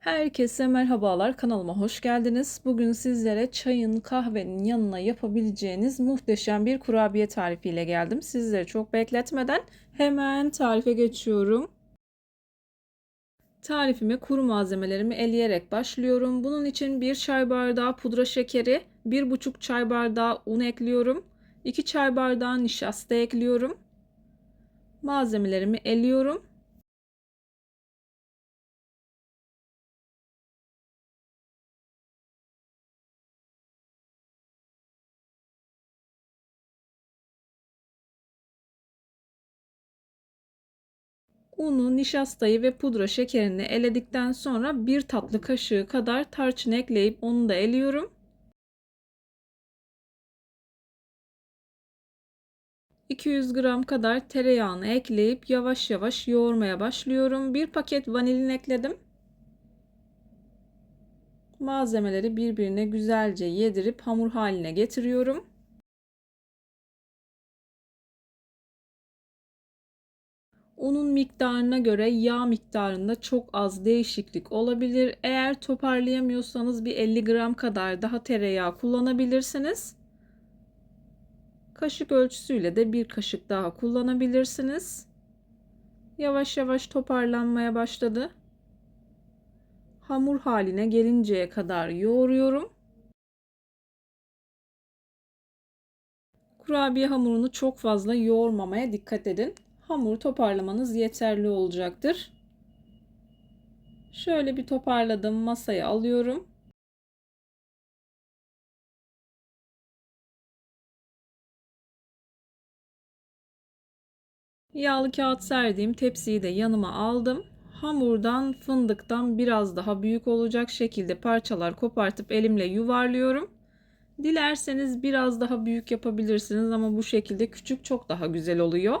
Herkese merhabalar kanalıma hoş geldiniz. Bugün sizlere çayın kahvenin yanına yapabileceğiniz muhteşem bir kurabiye tarifiyle geldim. Sizleri çok bekletmeden hemen tarife geçiyorum. Tarifime kuru malzemelerimi eleyerek başlıyorum. Bunun için 1 çay bardağı pudra şekeri, 1,5 çay bardağı un ekliyorum. 2 çay bardağı nişasta ekliyorum. Malzemelerimi eliyorum. Unu, nişastayı ve pudra şekerini eledikten sonra bir tatlı kaşığı kadar tarçın ekleyip onu da eliyorum. ...200 gram kadar tereyağını ekleyip yavaş yavaş yoğurmaya başlıyorum. Bir paket vanilin ekledim. Malzemeleri birbirine güzelce yedirip hamur haline getiriyorum. Unun miktarına göre yağ miktarında çok az değişiklik olabilir. Eğer toparlayamıyorsanız bir 50 gram kadar daha tereyağı kullanabilirsiniz. Kaşık ölçüsüyle de bir kaşık daha kullanabilirsiniz. Yavaş yavaş toparlanmaya başladı. Hamur haline gelinceye kadar yoğuruyorum. Kurabiye hamurunu çok fazla yoğurmamaya dikkat edin hamur toparlamanız yeterli olacaktır. Şöyle bir toparladım masaya alıyorum. Yağlı kağıt serdiğim tepsiyi de yanıma aldım. Hamurdan fındıktan biraz daha büyük olacak şekilde parçalar kopartıp elimle yuvarlıyorum. Dilerseniz biraz daha büyük yapabilirsiniz ama bu şekilde küçük çok daha güzel oluyor.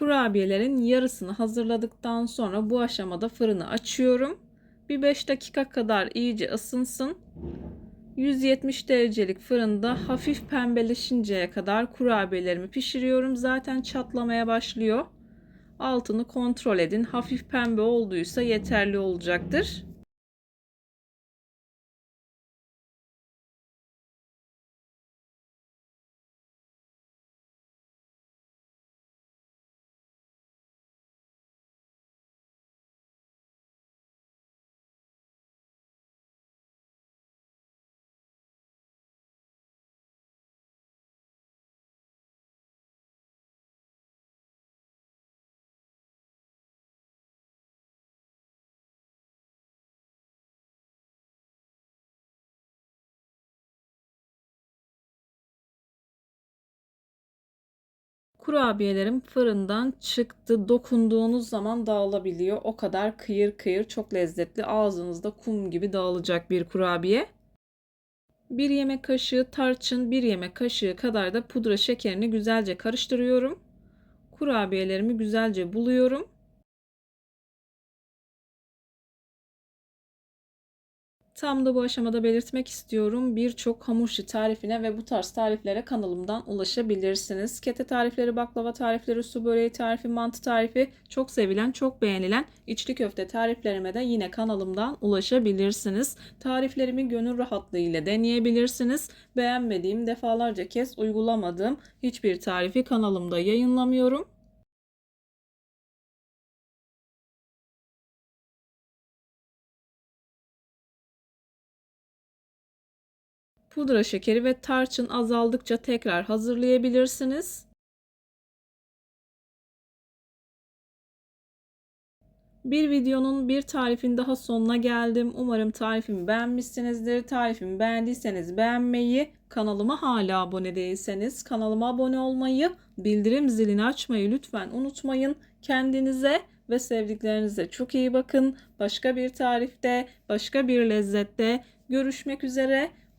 Kurabiyelerin yarısını hazırladıktan sonra bu aşamada fırını açıyorum. Bir 5 dakika kadar iyice ısınsın. 170 derecelik fırında hafif pembeleşinceye kadar kurabiyelerimi pişiriyorum. Zaten çatlamaya başlıyor. Altını kontrol edin. Hafif pembe olduysa yeterli olacaktır. Kurabiyelerim fırından çıktı. Dokunduğunuz zaman dağılabiliyor. O kadar kıyır kıyır çok lezzetli. Ağzınızda kum gibi dağılacak bir kurabiye. Bir yemek kaşığı tarçın, bir yemek kaşığı kadar da pudra şekerini güzelce karıştırıyorum. Kurabiyelerimi güzelce buluyorum. Tam da bu aşamada belirtmek istiyorum. Birçok hamur işi tarifine ve bu tarz tariflere kanalımdan ulaşabilirsiniz. Kete tarifleri, baklava tarifleri, su böreği tarifi, mantı tarifi çok sevilen, çok beğenilen içli köfte tariflerime de yine kanalımdan ulaşabilirsiniz. Tariflerimi gönül rahatlığı ile deneyebilirsiniz. Beğenmediğim, defalarca kez uygulamadığım hiçbir tarifi kanalımda yayınlamıyorum. Pudra şekeri ve tarçın azaldıkça tekrar hazırlayabilirsiniz. Bir videonun bir tarifin daha sonuna geldim. Umarım tarifimi beğenmişsinizdir. Tarifimi beğendiyseniz beğenmeyi, kanalıma hala abone değilseniz kanalıma abone olmayı, bildirim zilini açmayı lütfen unutmayın. Kendinize ve sevdiklerinize çok iyi bakın. Başka bir tarifte, başka bir lezzette görüşmek üzere.